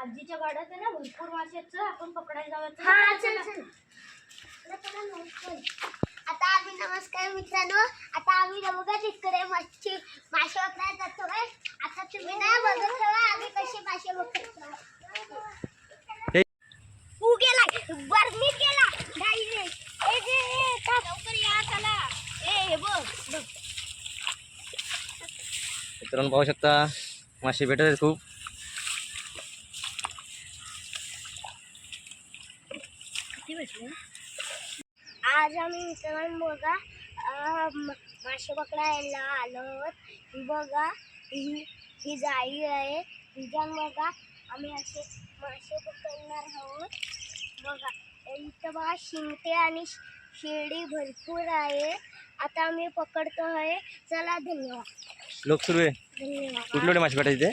आजीच्या गाड्यात आहे ना भरपूर मासे आहेत चल आपण पकडायला जाऊया हा चल चल. आता आम्ही नमस्कार मित्रांनो. आता आम्ही बघा तिकडे मच्छी मासे पकडायला जातोय. आता तुम्ही ना बघत ठेवा आम्ही कसे मासे पकडतो हे. तू गेला गेला. डायरेक्ट ए जे ए, का लवकर या चला. ए हे बघ बघ. मित्रांनो पाहू शकता मासे भेटत आहेत खूप किती भेटले आज आम्ही मित्रांनो बघा मासे पकडायला आलो. बघा ही ही जाळी आहे. हिच्यान बघा आम्ही असे मासे पकडणार आहोत. बघा इथं बघा शिंगटे आणि श- शिडी भरपूर आहे. आता आम्ही पकडतो आहे चला धन्यवाद. लोक सुरू आहे. धन्यवाद. कुठले मासे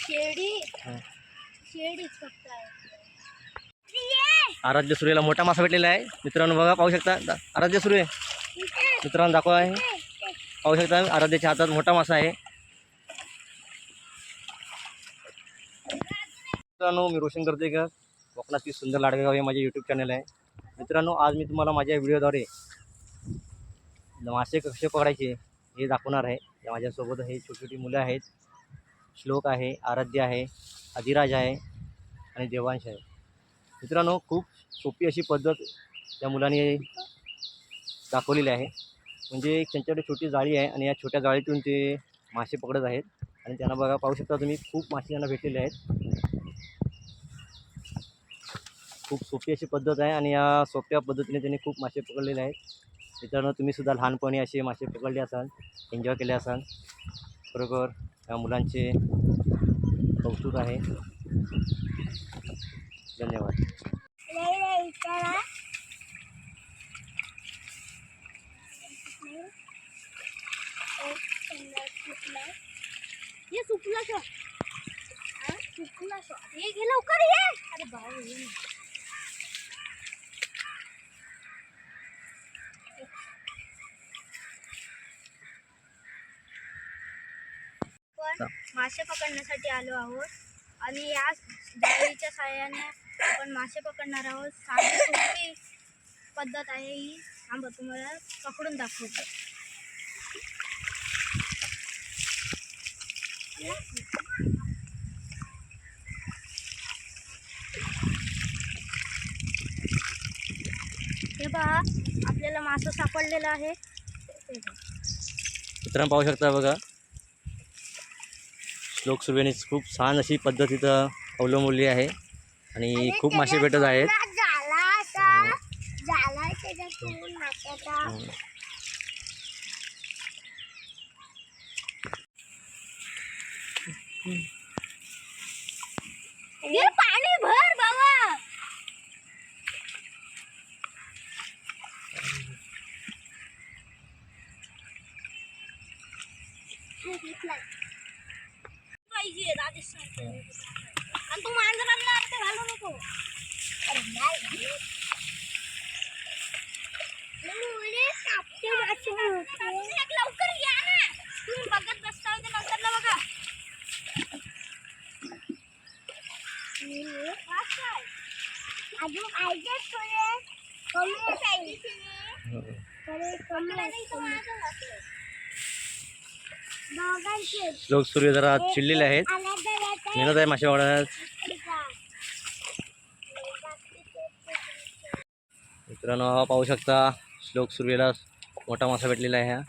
शेडी. हा. शेडीच फक्त आहे आराध्य सूर्याला मोठा मासा भेटलेला आहे. मित्रांनो बघा पाहू शकता. आराध्य सूर्य. मित्रांनो दाखवा आहे पाहू शकता आराध्याच्या हातात मोठा मासा आहे. मित्रांनो मी रोशन करते का कोकणातील सुंदर लाडगाव हे माझे यूट्यूब चॅनल आहे. मित्रांनो आज मी तुम्हाला माझ्या व्हिडिओद्वारे मासे कसे पकडायचे हे दाखवणार आहे. या माझ्यासोबत हे छोटी छोटी मुलं आहेत. श्लोक आहे आराध्य आहे अधिराज आहे आणि देवांश आहे. मित्रांनो खूप सोपी अशी पद्धत त्या मुलांनी दाखवलेली आहे. म्हणजे त्यांच्याकडे छोटी जाळी आहे आणि या छोट्या जाळीतून ते मासे पकडत आहेत. आणि त्यांना बघा पाहू शकता तुम्ही खूप मासे त्यांना भेटलेले आहेत. खूप सोपी अशी पद्धत आहे आणि या सोप्या पद्धतीने त्यांनी खूप मासे पकडलेले आहेत. मित्रांनो तुम्हीसुद्धा लहानपणी असे मासे पकडले असाल एन्जॉय केले असाल बरोबर या मुलांचे कौतुक आहे. धन्यवाद नाही नाही चला ये घे लवकर ये अरे भाऊ ये मासे पकडण्यासाठी आलो आहोत. आणि या जाळीच्या साह्याने आपण मासे पकडणार आहोत. साधी सोपी पद्धत आहे ही. थांबा तुम्हाला पकडून दाखवतो. हे पहा आपल्याला मासं सापडलेलं आहे. मित्रांनो पाहू शकता बघा. श्लोक सुर्वेने खूप छान अशी पद्धत इथं अवलंबवली आहे. आणि खूप मासे भेटत आहेत झाला आता झाला त्याच्यातून नाट्याचा हे पाणी भर बाबा. पाहिजे राजस्थान. आणि तू मांजरांना अर्थ घालू नको. अरे नाही मुले कापते मासे मोठे. एक लवकर या ना तुम्ही बघत बसता होते नंतरला बघा वाच काय? अजून पाहिजे थोडे लोक श्लोक सूर्य जरा चिडलेले आहेत. मेहनत आहे मासे मित्रांनो पाहू शकता श्लोक सूर्यला मोठा मासा भेटलेला आहे हा.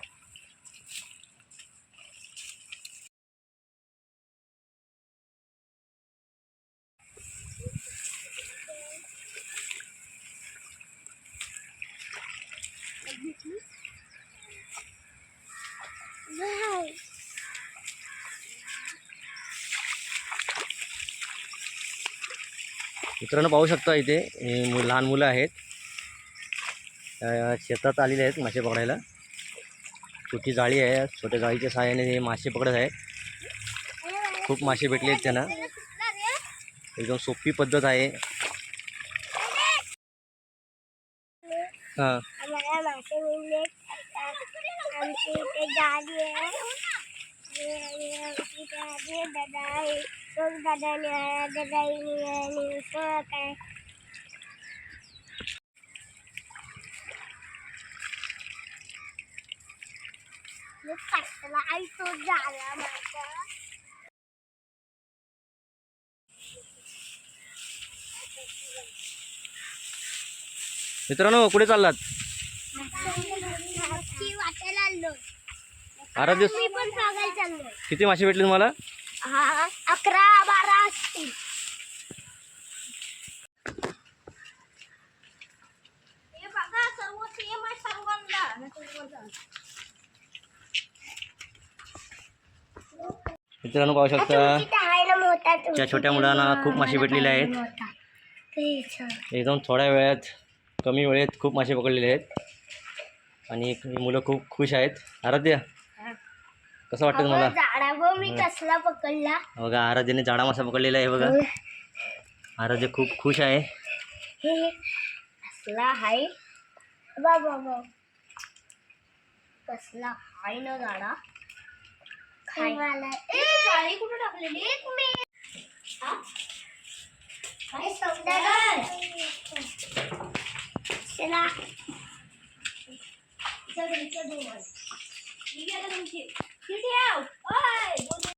मित्रांनो पाहू शकता इथे हे मु- लहान मुलं आहेत. शेतात आलेले आहेत मासे पकडायला. छोटी जाळी आहे छोट्या जाळीच्या सहाय्याने हे मासे पकडत आहेत. खूप मासे भेटले आहेत त्यांना. एकदम सोपी पद्धत आहे. हां. दादा आहे मग दादाने दादाईने आणि सगळं काय मग कसला आई तो झाला माझा मित्रांनो कुठे चाललात? ती वाटायला आलो आराध्य मी पण बघायला चाललोय. किती मासे भेटले तुम्हाला? अकरा बारा असतील हे बघा सर्व सेम आहे सर्वांना मित्रांनो पाहू शकता त्या छोट्या मुलांना खूप मासे भेटलेले आहेत. एकदम थोड्या वेळात कमी वेळेत खूप मासे पकडलेले आहेत. आणि मुलं खूप खुश आहेत. आराध्य कसं वाटतं तुम्हाला? झाडा बघ मी कसला पकडला? बघा आराध्याने जाडा मासा पकडलेला आहे बघा. आराध्य खूप खुश आहे. हे कसला हाय बाबा बाबा कसला हाय. ना झाडा जाळी कुठे टाकलेली? एक मिनिट. हा? चला. 去掉。